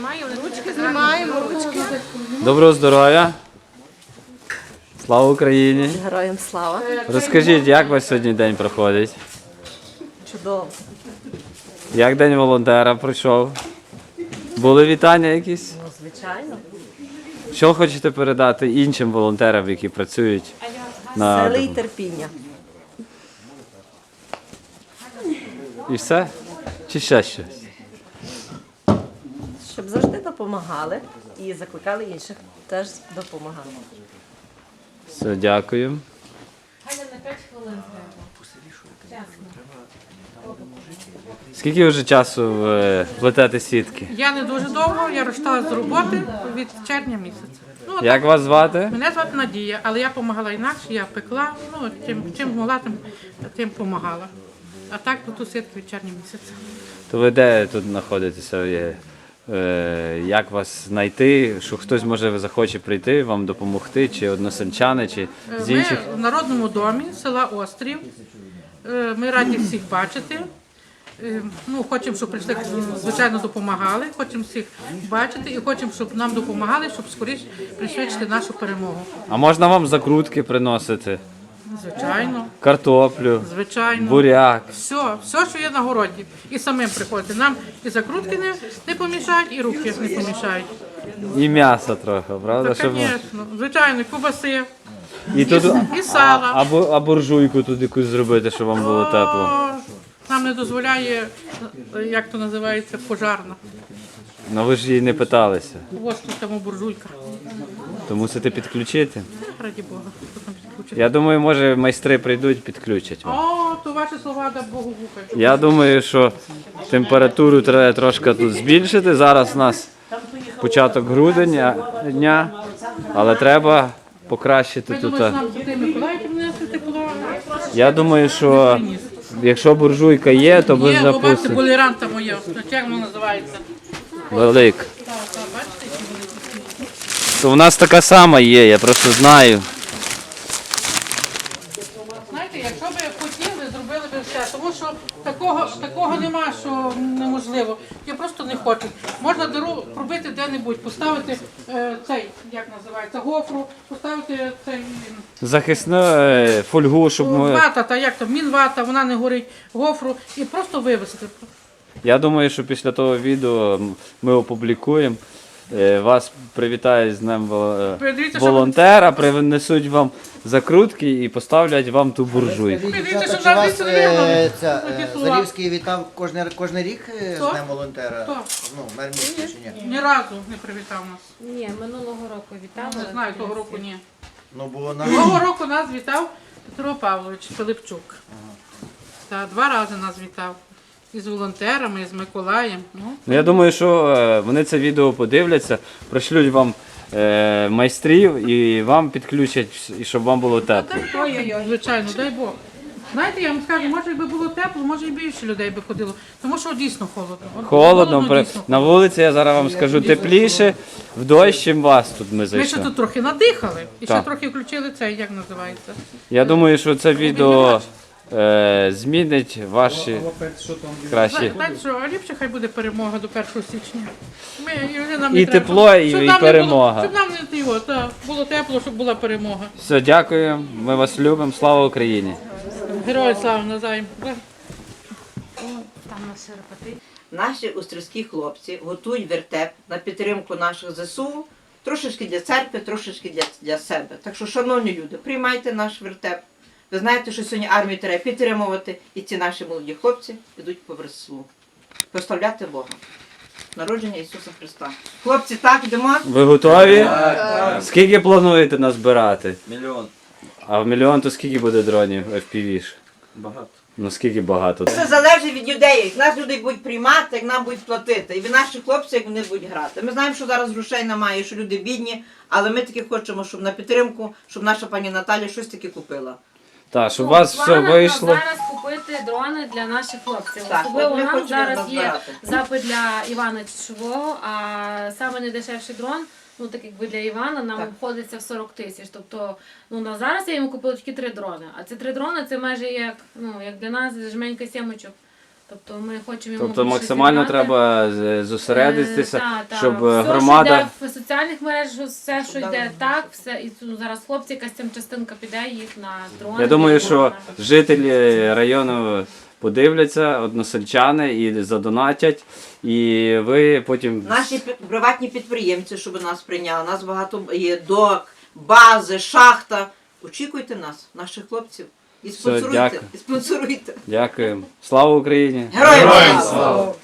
Ручки знімаємо, ручки. Доброго здоров'я. Слава Україні! Героям слава. Розкажіть, як у вас сьогодні день проходить? Чудово. Як день волонтера пройшов? Були вітання якісь? Ну, звичайно. Що хочете передати іншим волонтерам, які працюють на Сили і терпіння. і все? Чи ще щось? Щоб завжди допомагали і закликали інших теж допомагати. Все, дякую. Скільки вже часу ви плетете сітки? Я не дуже довго, я розстала з роботи від червня місяця. Ну, от Як вас звати? Мене звати Надія, але я допомагала інакше, я пекла, ну, чим, чим могла, тим, тим допомагала. А так тут у сітки від червня місяця. То ви де тут знаходитеся? Є? Е, Як вас знайти? Що хтось може захоче прийти, вам допомогти, чи односельчани, чи з Ми в народному домі села Острів. Е, Ми раді всіх бачити. Е, Ну, хочемо, щоб прийшли, звичайно, допомагали. Хочемо всіх бачити і хочемо, щоб нам допомагали, щоб скоріше пришвидшити нашу перемогу. А можна вам закрутки приносити? Звичайно, Картоплю, звичайно. буряк. Все, все, що є на городі. І самим приходити. Нам і закрутки не, не помішають, і руки не помішають. І м'ясо трохи, правда? Так, Щоб... звісно. Звичайно, кубаси. І, тут... і сала. А, а, бу- а буржуйку тут якусь зробити, щоб вам було тепло. Нам не дозволяє, як то називається, пожарна. Ну ви ж її не питалися. Ось тут тому буржуйка. То мусите підключити. Раді Бога. Я думаю, може майстри прийдуть, підключать вам. О, то ваші слова да Богу вухай. Я думаю, що температуру треба трошки тут збільшити. Зараз у нас початок грудня дня, але треба покращити Ми тут. думаємо, що нам Святий Миколай принесли тепло. Я думаю, що якщо буржуйка є, то без Є, бо бачите, запуску. болеранта моя. Як вона називається? Велик. Так, так, бачите, які вони такі. То в нас така сама є, я просто знаю. Знаєте, якщо би хотіли, зробили б все, тому що такого, такого нема, що неможливо. Я просто не хочуть. Можна дорогу пробити де-небудь, поставити е, цей, як називається, гофру, поставити цей м, Захисну е, фольгу, щоб ми. вата, та як там, мінвата, вона не горить, гофру, і просто вивезти. Я думаю, що після того відео ми опублікуємо. Е, Вас привітають з Днем е, волонтера, принесуть вам закрутки і поставлять вам ту буржуйку. Дивіться, що нас не е. Зарівський вітав кожен, кожен рік е, Хто? з Днем волонтера? Хто? Ну, мер міста чи ні? Ні разу не привітав нас. Ні, минулого року вітали. Не знаю, того року ні. Ну, бо на Того року нас вітав Петро Павлович Пилипчук. Та два рази нас вітав. І з волонтерами, і з Миколаєм. Ну, Ну, я думаю, що е, вони це відео подивляться, пришлють вам е, майстрів і вам підключать, і щоб вам було тепло. звичайно, дай Бог. Знаєте, я вам скажу, може, якби було тепло, може і більше людей би ходило. Тому що дійсно холодно. От Холодно, при- дійсно. на вулиці я зараз вам скажу тепліше, в дощ, чим вас тут ми Ми ще зайшли. тут трохи надихали і ще Так. трохи включили цей, як називається. Я думаю, що це відео е, змінить ваші кращі. Знаєте що, ліпше хай буде перемога до 1 січня. Ми, і вже нам І треба, тепло, і- щоб і нам не перемога. Було, щоб нам не його, так, було тепло, щоб була перемога. Все, дякую. Ми вас любимо. Слава Україні! Герої слава назаєм. Там на. Наші острівські хлопці готують вертеп на підтримку наших ЗСУ, трошечки для церкви, трошечки для, для себе. Так що, шановні люди, приймайте наш вертеп. Ви знаєте, що сьогодні армію треба підтримувати, і ці наші молоді хлопці йдуть по верслу. Прославляти Бога. Народження Ісуса Христа. Хлопці, так, йдемо. Ви готові? Скільки плануєте назбирати? Мільйон. А в мільйон то скільки буде дронів FPV? ж? Багато. Ну скільки багато? Це залежить від людей. Як нас люди будуть приймати, як нам будуть платити. І від наших хлопців, як вони будуть грати. Ми знаємо, що зараз грошей немає, що люди бідні, але ми таки хочемо, щоб на підтримку, щоб наша пані Наталя щось таки купила. Так, щоб у вас Ну, все планах вийшло. зараз купити дрони для наших хлопців. Так, Особливо от ми нам хочемо зараз є запит для Івана Чичового, а саме найдешевший дрон. Ну, так якби для Івана нам Так. обходиться в 40 тисяч. Тобто, ну на зараз я йому купила тільки три дрони. А ці три дрони це майже як, ну, як для нас жменька сімочок. Тобто ми хочемо йому Тобто максимально зібрати. треба з- зосередитися, Е, та, та. щоб е, все, громада. що йде в соціальних мережах, все, що йде так, все і тут зараз хлопці, якась там частинка піде їх на дрони. Я думаю, на- що жителі району подивляться, односельчани і задонатять, і ви потім Наші пі- приватні підприємці, щоб нас прийняли. Нас багато є док, бази, шахта. Очікуйте нас, наших хлопців. І спонсоруйте. дякую. І спонсоруйте. дякуємо. Слава Україні! Героям слава!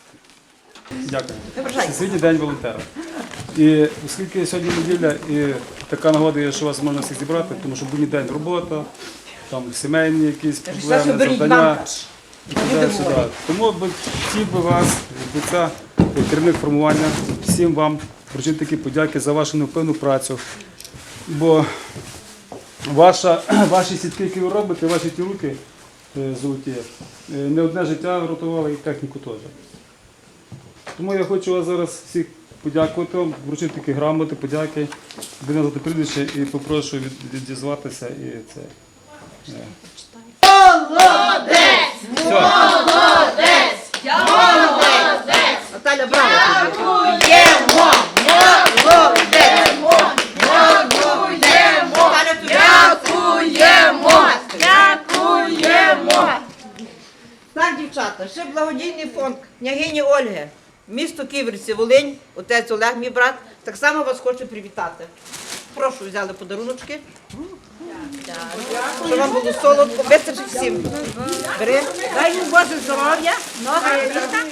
Дякую. Не день волонтера. І оскільки сьогодні неділя, і така нагода є, що вас можна всіх зібрати, тому що будь день робота, там сімейні якісь проблеми, завдання. і туди-сюди. Тому би хотів би вас, від лиця керівник формування, всім вам вручити такі подяки за вашу невпинну працю. Бо ваша, ваші сітки, які ви робите, ваші ті руки е, золоті, е, не одне життя врятували і техніку теж. Тому я хочу вас зараз всіх подякувати, вам, вручити такі грамоти, подяки, де назвати прізвище і попрошу від, відізватися і це. е. Наталя, браво. Дякуємо! Молодець! Молодець! Наталя, тобі. Дякуємо! Дякуємо! Так, ще благодійний фонд княгині Ольги, місто Ківерці, Волинь, отець Олег, мій брат, так само вас хочу привітати. Прошу, взяли подаруночки. Щоб вам було солодко, вистачить всім. Бери. Дай їм Боже здоров'я, много літа.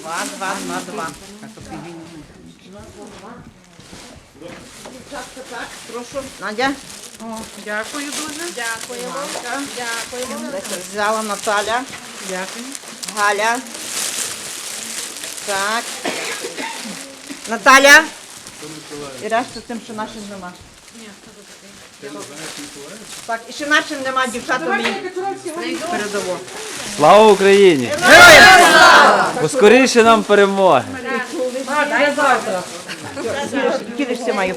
Два, два, два, два. Дівчатка, так, прошу. Надя. Дякую дуже. Дякуємо. Дякуємо. Взяла Наталя. Дякую. Галя. Так. Наталя. І решта тим, що нашим нема. Так, і ще нашим нема, дівчата мені передаво. Слава Україні! Поскоріше нам перемоги! Кілишся маю.